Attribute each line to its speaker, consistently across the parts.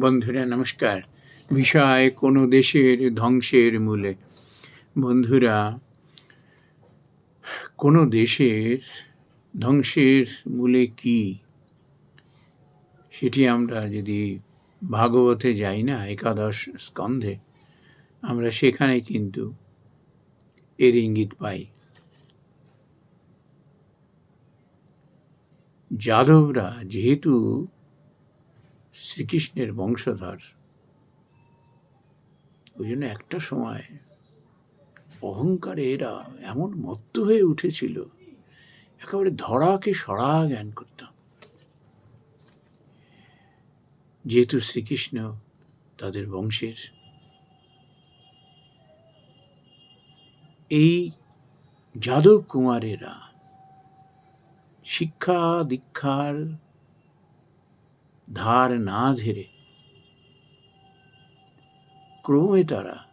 Speaker 1: বন্ধুরা, নমস্কার। বিষয় কোনো দেশের ধ্বংসের মূলে। বন্ধুরা, কোনো দেশের ধ্বংসের মূলে কি? সেটি আমরা যদি ভাগবতে যাই না, একাদশ স্কন্ধে, আমরা সেখানে কিন্তু এর ইঙ্গিত পাই। যাদবরা যেহেতু শ্রীকৃষ্ণের বংশধর। ওই জন্য একটা সময় অহংকারে এরা এমন মত্ত হয়ে উঠেছিল, একেবারে ধরাকে সরা জ্ঞান করতাম। যেহেতু শ্রীকৃষ্ণ তাদের বংশের, এই যাদব কুমারেরা শিক্ষা দীক্ষার ধার না ধরে। ক্রমে তারা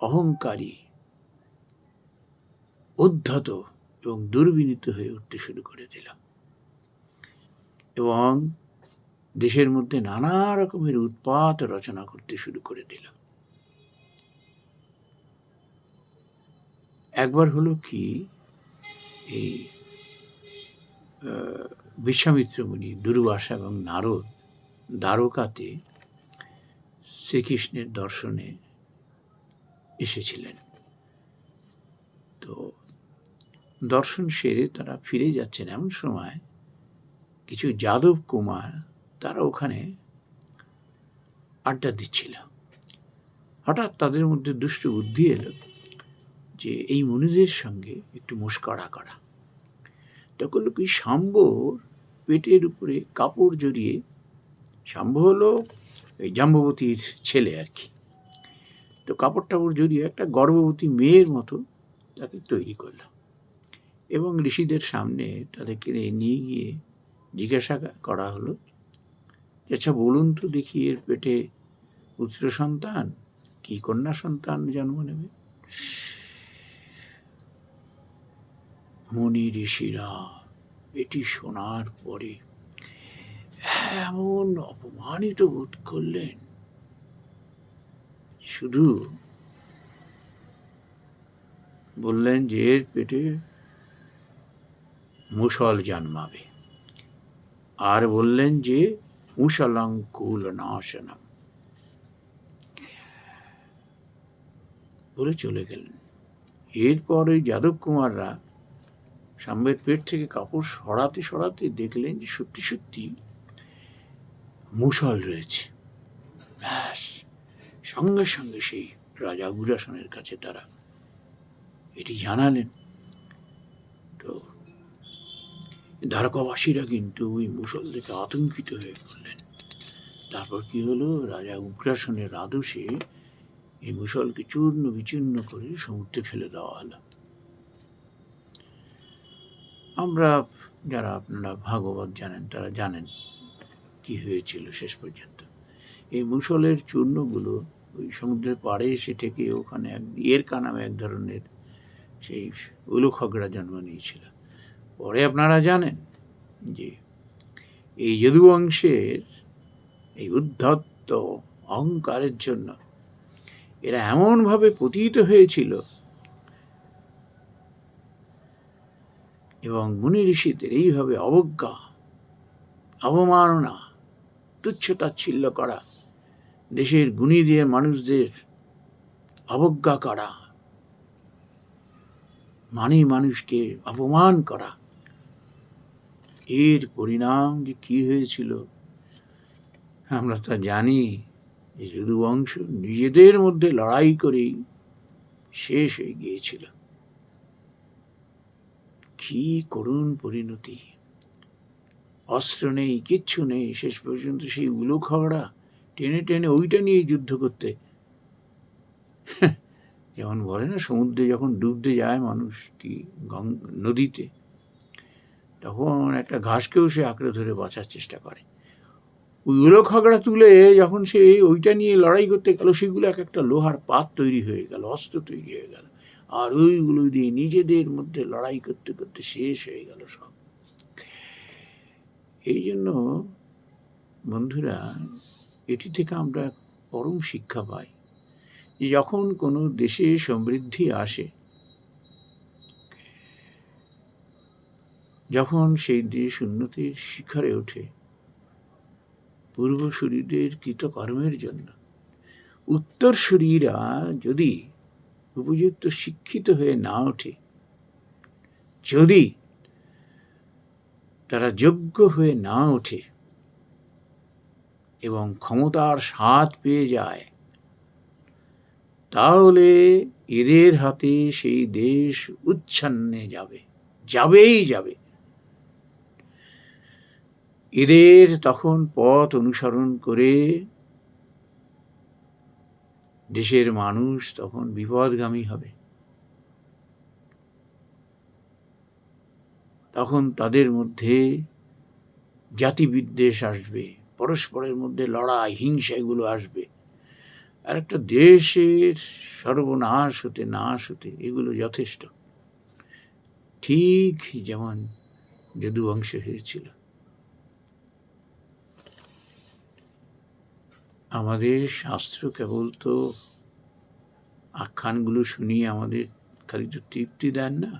Speaker 1: অহংকারী, উদ্ধত এবং দুর্বিনীত হয়ে উঠতে শুরু করে দিল। এবং দেশের মধ্যে নানা রকমের উৎপাত রচনা করতে শুরু করে দিল। একবার হলো কি, এই বিশ্বামিত্র মুনি দুর্বাসা এবং নারদ দ্বারকাতে শ্রীকৃষ্ণের দর্শনে এসেছিলেন। তো দর্শন সেরে তারা ফিরে যাচ্ছেন। এমন সময় কিছু যাদব কুমার তারা ওখানে আড্ডা দিচ্ছিল। হঠাৎ তাদের মধ্যে দুষ্ট বুদ্ধি এলো যে, এই মুনিদের সঙ্গে একটু মুস্করা করা। তখন কি? শাম্বর পেটের উপরে কাপড় জড়িয়ে, শাম্ব হলো এই জাম্ববতীর ছেলে আর কি। তো কাপড় টাপড় জড়িয়ে একটা গর্ভবতী মেয়ের মতো তাকে তৈরি করল এবং ঋষিদের সামনে তাদেরকে নিয়ে গিয়ে জিজ্ঞাসা করা হলো আচ্ছা বলুন তো দেখি এর পেটে পুত্র সন্তান, কি কন্যা সন্তান জন্ম নেবে? মুনি ঋষিরা এটি শোনার পরে এমন অপমানিত বোধ করলেন। শুধু বললেন যে এর পেটে মুসল জন্মাবে। আর বললেন যে মুসলং কুল নাশনম। বলে চলে গেলেন। এরপরে যাদব কুমাররা সাম্বের পেট থেকে কাপড় সরাতে সরাতে দেখলেন যে সত্যি সত্যি মুসল রয়েছে। ব্যাস, সঙ্গে সঙ্গে সেই রাজা উগ্রাসনের কাছে তারা এটি জানালেন। তো দ্বারকাবাসীরা কিন্তু ওই মুসল থেকে আতঙ্কিত হয়ে পড়লেন। তারপর কি হলো? রাজা উগ্রাসনের আদর্শে এই মুসলকে চূর্ণ বিচূর্ণ করে সমুদ্রে ফেলে দেওয়া হলো। আমরা যারা আপনারা ভাগবত জানেন, তারা জানেন কি হয়েছিল শেষ পর্যন্ত। এই মুসলের চূর্ণগুলো ওই সমুদ্রের পাড়ে এসে থেকে ওখানে এক, ইয়েরকা কানামে এক ধরনের সেই উলুখগড়া জন্ম নিয়েছিল। পরে আপনারা জানেন যে এই যদুবংশের এই উদ্ধত্ত অহংকারের জন্য এরা এমনভাবে পতিত হয়েছিল এবং মুনি ঋষিদের এইভাবে অবজ্ঞা, অবমাননা তুচ্ছ তাচ্ছিল্য করা, দেশের গুণী দিয়ে মানুষদের অবজ্ঞা করা মানে মানুষকে অপমান করা, এর পরিণাম যে কি হয়েছিল, আমরা তা জানি যদুবংশ নিজেদের মধ্যে লড়াই করেই শেষ হয়ে গিয়েছিল। কি করুণ পরিণতি। অস্ত্র নেই, কিচ্ছু নেই, শেষ পর্যন্ত সেই উলো খাওয়াড়া টেনে টেনে ওইটা নিয়ে যুদ্ধ করতে। যেমন বলে না, সমুদ্রে যখন ডুবতে যায় মানুষ কি নদীতে, তখন একটা ঘাসকেও সে আঁকড়ে ধরে বাঁচার চেষ্টা করে। ওই উলো খাগড়া তুলে যখন সে ওইটা নিয়ে লড়াই করতে গেল, সেগুলো এক একটা লোহার পাত তৈরি হয়ে গেল, অস্ত্র তৈরি হয়ে গেল। আর ওইগুলো দিয়ে নিজেদের মধ্যে লড়াই করতে করতে শেষ হয়ে গেল সব। এই জন্য বন্ধুরা, এটি থেকে আমরা পরম শিক্ষা পাই যে যখন কোনো দেশে সমৃদ্ধি আসে, যখন সেই দেশ উন্নতির শিখরে ওঠে, পূর্বসূরীদের কৃতকর্মের জন্য উত্তরসূরিরা যদি উপযুক্ত শিক্ষিত হয়ে না ওঠে। যদি তারা যোগ্য হয়ে না ওঠে এবং ক্ষমতার স্বাদ পেয়ে যায়, তাহলে এদের হাতে সেই দেশ উচ্ছন্নে যাবে, যাবেই যাবে। এদের তখন পথ অনুসরণ করে দেশের মানুষ তখন বিপদগামী হবে। তখন তাদের মধ্যে জাতিবিদ্বেষ আসবে, পরস্পরের মধ্যে লড়াই হিংসা এগুলো আসবে। আর একটা দেশের সর্বনাশ হতে নাশ হতে এগুলো যথেষ্ট। ঠিক যেমন যদুবংশ হয়েছিল। আমাদের শাস্ত্র কেবল তো আখ্যানগুলো শুনিয়ে আমাদের খালি তো তৃপ্তি দেন না,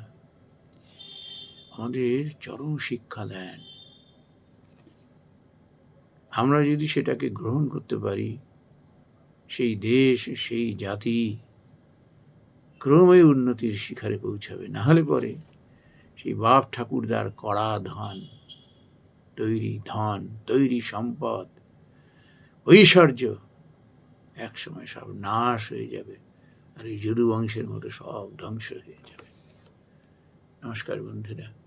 Speaker 1: আমাদের চরম শিক্ষা দেন। আমরা যদি সেটাকে গ্রহণ করতে পারি, সেই দেশ, সেই জাতি ক্রমে উন্নতির শিখরে পৌঁছাবে। না হলে পরে সেই বাপ ঠাকুরদার কড়া ধান, তৈরি ধন, তৈরি সম্পদ ঐশ্বর্য একসময় সব নাশ হয়ে যাবে। আর এই যদু বংশের মতো সব ধ্বংস হয়ে যাবে। নমস্কার বন্ধুরা।